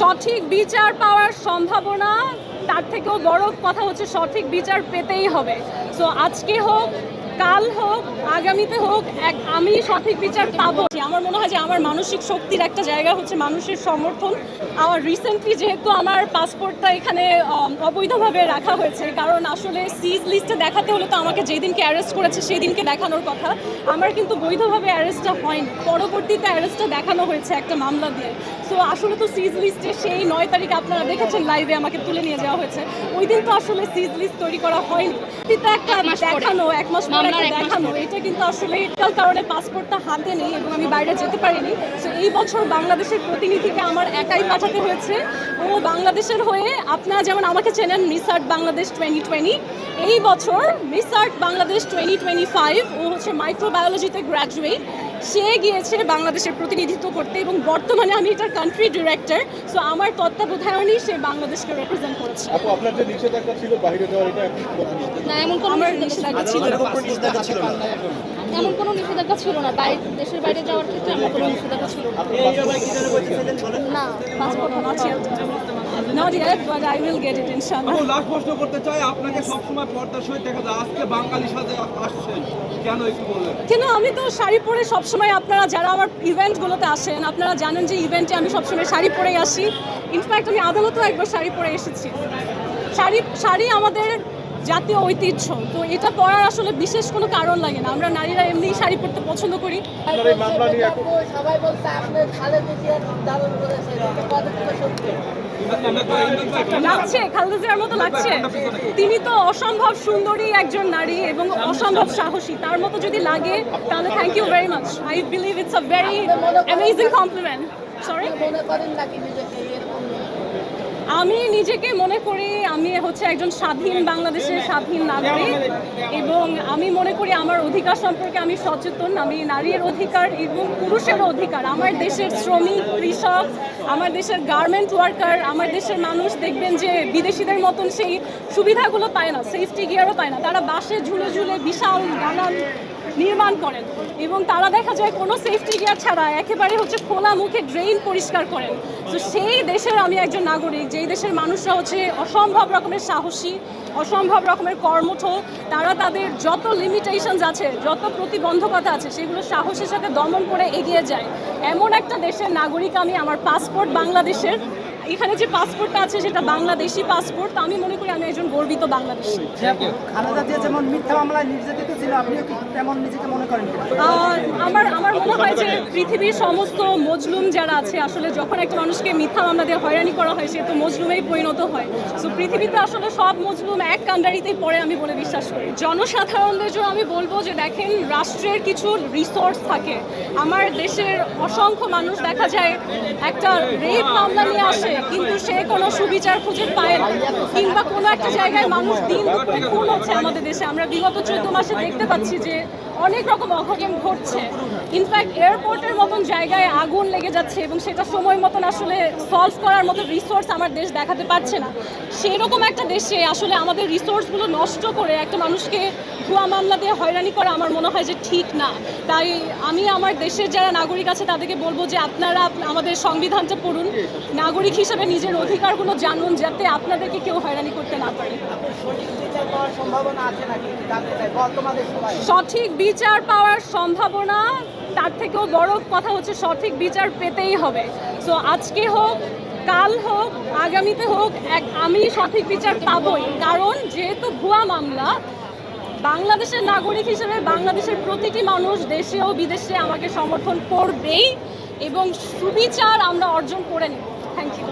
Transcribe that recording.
সঠিক বিচার পাওয়ার সম্ভাবনা, তার থেকেও বড় কথা হচ্ছে সঠিক বিচার পেতেই হবে। সো আজকে হোক, কাল হোক, আগামীতে হোক, এক, আমি সঠিক বিচার পাবো। আমার মনে হয় যে আমার মানসিক শক্তির একটা জায়গা হচ্ছে মানুষের সমর্থন। আমার রিসেন্টলি যেহেতু আমার পাসপোর্টটা এখানে অবৈধভাবে রাখা হয়েছে, কারণ আসলে সিজ লিস্টে দেখাতে হলে তো আমাকে যেই দিনকে অ্যারেস্ট করেছে সেই দিনকে দেখানোর কথা। আমার কিন্তু বৈধভাবে অ্যারেস্টটা হয়নি। পরবর্তীতে অ্যারেস্টটা দেখানো হয়েছে একটা মামলা দিয়ে। সো আসলে তো সিজ লিস্টে সেই নয় তারিখ আপনারা দেখেছেন লাইভে আমাকে তুলে নিয়ে যাওয়া হয়েছে। ওই দিন তো আসলে সিজ লিস্ট তৈরি করা হয়নি। এটা একটা দেখানো এক মাস পরে একটা দেখানো এটা কিন্তু আসলে এটার কারণে পাসপোর্টটা হাতে নেই এবং আমি বাইরে যেতে পারিনি। সো এই বছর বাংলাদেশের প্রতিনিধিকে আমার একাই পাঠাতে হয়েছে। ও বাংলাদেশের হয়ে আপনারা যেমন আমাকে চেনেন miss art Bangladesh twenty twenty এই বছর miss art Bangladesh twenty twenty five ও হচ্ছে মাইক্রোবায়োলজিতে গ্র্যাজুয়েট সে গিয়েছে বাংলাদেশের প্রতিনিধিত্ব করতে এবং বর্তমানে আমি এটার কান্ট্রি ডিরেক্টর সো আমার তত্ত্বাবধায়নই সে বাংলাদেশকে রিপ্রেজেন্ট করেছে। আপু আপনার যে নিষেধাজ্ঞা ছিল বাইরে যাওয়ার এটা এখন না এমন কোনো আমার নিষেধাজ্ঞা ছিল না। এমন কোনো নিষেধাজ্ঞা ছিল না। বাইরে দেশের বাইরে যাওয়ার ক্ষেত্রে আমার কোনো নিষেধাজ্ঞা ছিল না। না পাসপোর্ট get it আমি লাস্ট প্রশ্ন করতে চাই আপনাকে সবসময় পর্দার সহিত দেখা যায়। আজকে বাঙালি সাজে আসছেন। কেন একটু আমি তো শাড়ি পরে সবসময় আপনারা যারা আমার ইভেন্টগুলোতে আসেন আপনারা জানেন যে ইভেন্টে আমি সবসময় শাড়ি পরেই আসি। ইনফ্যাক্ট আমি আদালতেও একবার শাড়ি পরে এসেছি। শাড়ি শাড়ি আমাদের জাতীয় ঐতিহ্য। তো এটা পরার আসলে বিশেষ কোনো কারণ লাগে না। আমরা নারীরা এমনিই শাড়ি পরতে পছন্দ করি। লাগছে খালেদা জিয়ার মতো লাগছে। তিনি তো অসম্ভব সুন্দরী একজন নারী এবং অসম্ভব সাহসী। তার মতো যদি লাগে তাহলে thank you very much I believe it's a very amazing compliment sorry মনে করেন নাকি নিজেকে? আমি নিজেকে মনে করি আমি হচ্ছে একজন স্বাধীন বাংলাদেশের স্বাধীন নাগরিক এবং আমি মনে করি আমার অধিকার সম্পর্কে আমি সচেতন। আমি নারীর অধিকার এবং পুরুষের অধিকার, আমার দেশের শ্রমিক, কৃষক, আমার দেশের গার্মেন্ট ওয়ার্কার আমার দেশের মানুষ দেখবেন যে বিদেশিদের মতন সেই সুবিধাগুলো পায় না সেফটি গিয়ারও পায় না। তারা বাসে ঝুলে ঝুলে বিশাল নানান নির্মাণ করেন এবং তারা দেখা যায় কোনো সেফটি গিয়ার ছাড়া একেবারে হচ্ছে খোলা মুখে ড্রেন পরিষ্কার করেন। তো সেই দেশের আমি একজন নাগরিক যেই দেশের মানুষরা হচ্ছে অসম্ভব রকমের সাহসী অসম্ভব রকমের কর্মঠ তারা তাদের যত লিমিটেশনস আছে যত প্রতিবন্ধকতা আছে সেগুলো সাহসের সাথে দমন করে এগিয়ে যায়। এমন একটা দেশের নাগরিক আমি আমার পাসপোর্ট বাংলাদেশের। এখানে যে পাসপোর্টটা আছে সেটা বাংলাদেশি পাসপোর্ট তো আমি মনে করি আমি একজন গর্বিত বাংলাদেশি। খালেদা জিয়া যেমন মিথ্যা মামলায় নির্যাতিত ছিল, আপনিও তেমন নিজেকে মনে করেন আমার আমার মনে হয় যে পৃথিবীর সমস্ত মজলুম যারা আছে, আসলে যখন একটা মানুষকে মিথ্যা মামলা দিয়ে হয়রানি করা হয়, সে তো মজলুমেই পরিণত হয়। সো পৃথিবীতে আসলে সব মজলুম এক কান্ডারিতেই পড়ে, আমি বলে বিশ্বাস করি। জনসাধারণদের জন্য আমি বলব যে, দেখেন, রাষ্ট্রের কিছু রিসোর্স থাকে। আমার দেশের অসংখ্য মানুষ দেখা যায়, একটা রেপ মামলা নিয়ে আসে, কিন্তু সে কোনো সুবিচার খুঁজে পায় না। কিংবা কোনো একটা জায়গায় মানুষ দিন খুন হচ্ছে আমাদের দেশে। আমরা বিগত চোদ্দ মাসে দেখতে পাচ্ছি যে অনেক রকম অঘটন ঘটছে। ইনফ্যাক্ট এয়ারপোর্টের মতন জায়গায় আগুন লেগে যাচ্ছে এবং সেটা সময় মতন আসলে সলভ করার মতো রিসোর্স আমার দেশ দেখাতে পারছে না। সেই রকম একটা দেশে আসলে আমাদের রিসোর্সগুলো নষ্ট করে একটা মানুষকে ভুয়া মামলা দিয়ে হয়রানি করা আমার মনে হয় যে ঠিক না। তাই আমি আমার দেশের যারা নাগরিক আছে তাদেরকে বলব যে আপনারা আমাদের সংবিধানটা পড়ুন। নাগরিক হিসেবে নিজের অধিকারগুলো জানুন যাতে আপনাদেরকে কেউ হয়রানি করতে না পারে। সঠিক বিচার পাওয়ার সম্ভাবনা, তার থেকেও বড় কথা হচ্ছে সঠিক বিচার পেতেই হবে। সো আজকে হোক, কাল হোক, আগামীতে হোক, এক, আমি সঠিক বিচার পাবই। কারণ যেহেতু ভুয়া মামলা, বাংলাদেশের নাগরিক হিসেবে বাংলাদেশের প্রতিটি মানুষ দেশে ও বিদেশে আমাকে সমর্থন করবেই এবং সুবিচার আমরা অর্জন করে নেব। Thank you